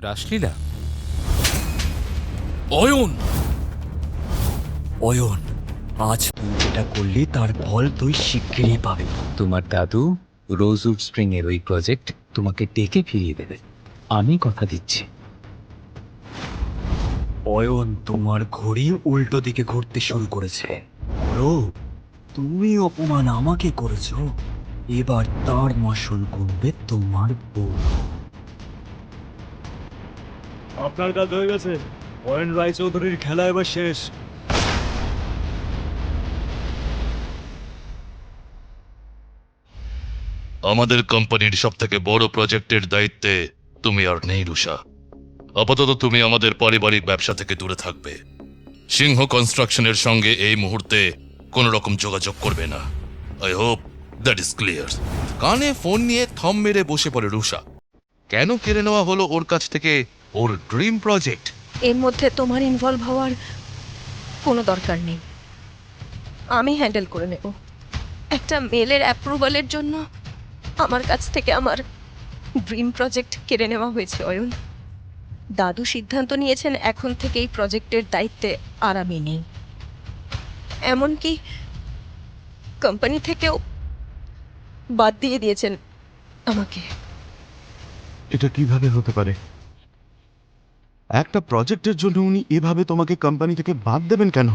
রাসলীলা? অয়ন! অয়ন আজ তুই যেটা করলি তার ফল তুই শিগগিরই পাবি। তোমার দাদু রোজউড স্প্রিং এর ওই প্রজেক্ট তোমাকে ডেকে ফিরিয়ে দেবে। আমি কথা দিচ্ছি। অয়ন তোমার ঘড়ি উল্টো দিকে ঘুরতে শুরু করেছে। বড় তুমি অপমান আমাকে করেছ। এবার তার মাসুল করবে তোমার বউ। আপনার কাজ হয়ে গেছে। অয়ন রায় চৌধুরীর খেলা এবার শেষ। আমাদের কোম্পানির সব থেকে বড় প্রজেক্টের দায়িত্বে তুমি আর নেই রুষা আপাতত তুমি আমাদের পারিবারিক ব্যবসা থেকে দূরে থাকবে। সিংহ কনস্ট্রাকশনের সঙ্গে এই মুহূর্তে কোনো রকম যোগাযোগ করবে না। I hope that is clear কানে ফোন নিয়ে থম মেরে বসে পড়ে রুষা কেন কেড়ে নেওয়া হলো ওর কাছ থেকে? ওর ড্রিম প্রজেক্ট। এর মধ্যে তোমার ইনভলভ হওয়ার কোনো দরকার নেই। আমি হ্যান্ডেল করে নেব। একটা মেলের অ্যাপ্রুভালের জন্য আমার কাছ থেকে আমার ড্রিম প্রজেক্ট কেড়ে নেওয়া হয়েছে অয়ন। দাদু সিদ্ধান্ত নিয়েছেন এখন থেকে এই প্রজেক্টের দায়িত্বে আর আমি নেই। এমনকি কোম্পানি থেকেও বাদ দিয়ে দিয়েছেন আমাকে। এটা কীভাবে হতে পারে? একটা প্রজেক্টের জন্য উনি এভাবে তোমাকে কোম্পানি থেকে বাদ দেবেন কেন?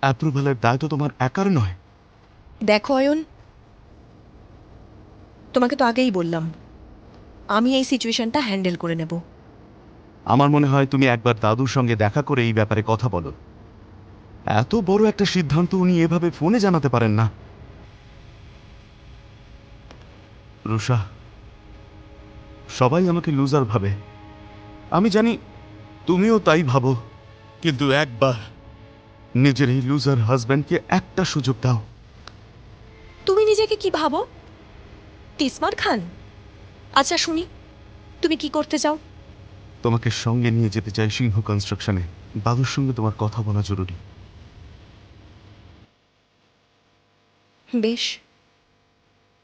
অ্যাপ্রুভালের দায় তো তোমার একার নয়। দেখো অয়ন। তোমাকে তো আগেই বললাম আমি এই সিচুয়েশনটা হ্যান্ডেল করে নেব। আমার মনে হয় তুমি একবার দাদুর সঙ্গে দেখা করে এই ব্যাপারে কথা বলো। এত বড় একটা সিদ্ধান্ত উনি এভাবে ফোনে জানাতে পারেন না। রুষা সবাই আমাকে লুজার ভাবে। আমি জানি তুমিও তাই ভাবো। কিন্তু একবার নিজের এই লুজার হাজব্যান্ডকে একটা সুযোগ দাও। তুমি নিজেকে কি ভাবো? তিসমার খান। আচ্ছা শুনি তুমি কি করতে চাও? তোমাকে সঙ্গে নিয়ে যেতে চাই সিংহ কনস্ট্রাকশনে বাবুর সঙ্গে তোমার কথা বলা জরুরি। বেশ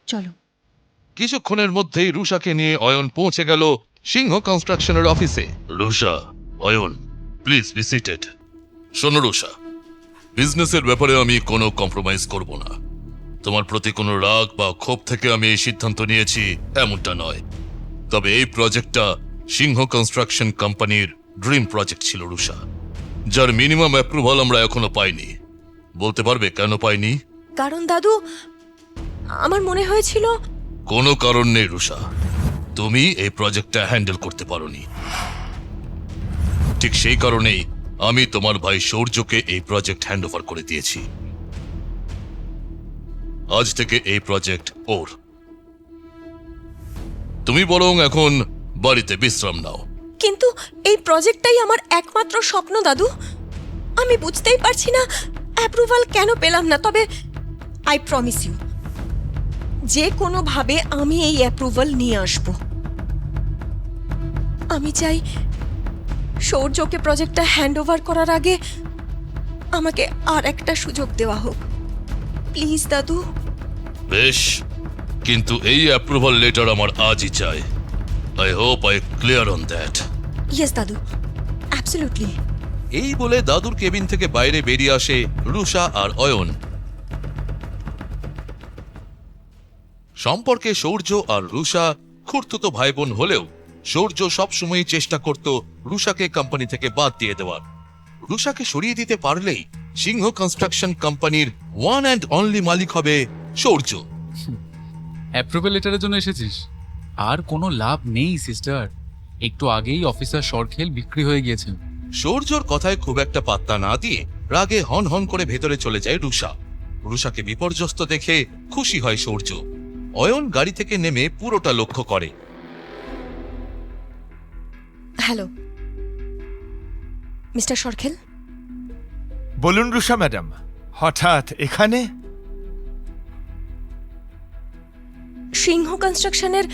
চলো। কিছুক্ষণের মধ্যেই রুষাকে নিয়ে অয়ন পৌঁছে গেল সিংহ কনস্ট্রাকশনের অফিসে Rusha Ayan please be seated শোনো রুষা বিজনেসের ব্যাপারে আমি কোনো কম্প্রোমাইজ করব না। তোমার প্রতি কোনো রাগ বা ক্ষোভ থেকে আমি এই সিদ্ধান্ত নিয়েছি এমনটা নয়। তবে এই প্রজেক্টটা সিংহ কনস্ট্রাকশন কোম্পানির ড্রিম প্রজেক্ট ছিল রুষা যার মিনিমাম অ্যাপ্রুভাল আমরা এখনও পাইনি। বলতে পারবে কেন পাইনি? কারণ দাদু আমার মনে হয়েছিল কোনো কারণ নেই রুষা তুমি এই প্রজেক্টটা হ্যান্ডেল করতে পারোনি। ঠিক সেই কারণেই আমি তোমার ভাই সৌর্যকে এই প্রজেক্ট হ্যান্ড ওভার করে দিয়েছি। আজ থেকে এই প্রজেক্ট ওর। তুমি বরং এখন বাড়িতে বিশ্রাম নাও। কিন্তু এই প্রজেক্টটাই আমার একমাত্র স্বপ্ন, দাদু। আমি বুঝতেই পারছি না অ্যাপ্রুভাল কেন পেলাম না, তবে আই প্রমিস ইউ যে কোনোভাবে আমি এই অ্যাপ্রুভাল নিয়ে আসব। আমি চাই সৌর্যকে প্রজেক্টটা হ্যান্ড ওভার করার আগে আমাকে আর একটা সুযোগ দেওয়া হোক। প্লিজ দাদু। বেশ কিন্তু এই অ্যাপ্রুভাল লেটার আমার আজই চাই। I hope I clear on that yes দাদু। অ্যাবসলিউটলি এই বলে দাদুর কেবিন থেকে বাইরে বেরিয়ে আসে রুষা আর অয়ন। সম্পর্কে সৌর্য আর রুষা খুঁড়তুতো ভাই বোন হলেও সৌর্য সবসময়ই চেষ্টা করত রুষাকে কোম্পানি থেকে বাদ দিয়ে দেওয়ার। রুষাকে সরিয়ে দিতে পারলেই সিংহ কনস্ট্রাকশন কোম্পানির ওয়ান অ্যান্ড অনলি মালিক হবে সৌর্য। অ্যাপ্রুভেল লেটারের জন্য এসেছিস? আর কোনো লাভ নেই সিস্টার একটু আগেই অফিসার সরখেল বিক্রি হয়ে গিয়েছেন। সৌর্যর কথায় খুব একটা পাত্তা না দিয়ে রাগে হন হন করে ভেতরে চলে যায় রুষা রুষাকে বিপর্যস্ত দেখে খুশি হয় সৌর্য। অয়ন গাড়ি থেকে নেমে পুরোটা লক্ষ্য করে। হ্যালো। মিস্টার সরখেল? বলুন রুষা ম্যাডাম হঠাৎ এখানে? সিংহ কনস্ট্রাকশনের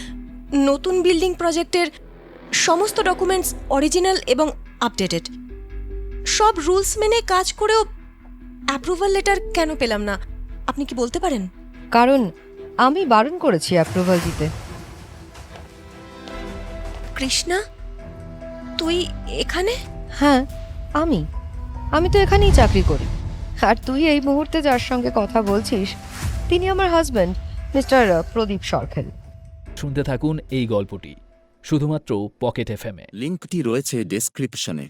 নতুন বিল্ডিং প্রজেক্টের সমস্ত ডকুমেন্টস অরিজিনাল এবং আপডেটেড। সব রুলস মেনে কাজ করেও অ্যাপ্রুভাল লেটার কেন পেলাম না? আপনি কি বলতে পারেন? কারণ আমি বারণ করেছি অ্যাপ্রুভাল দিতে। কৃষ্ণা তুই এখানে? হ্যাঁ আমি। আমি তো এখানেই চাকরি করি। আর তুই এই মুহূর্তে যার সঙ্গে কথা বলছিস তিনি আমার হাজব্যান্ড মিস্টার প্রদীপ সরখেল। শুনতে থাকুন এই গল্পটি শুধুমাত্র পকেট এফএমে লিঙ্কটি রয়েছে ডেসক্রিপশনে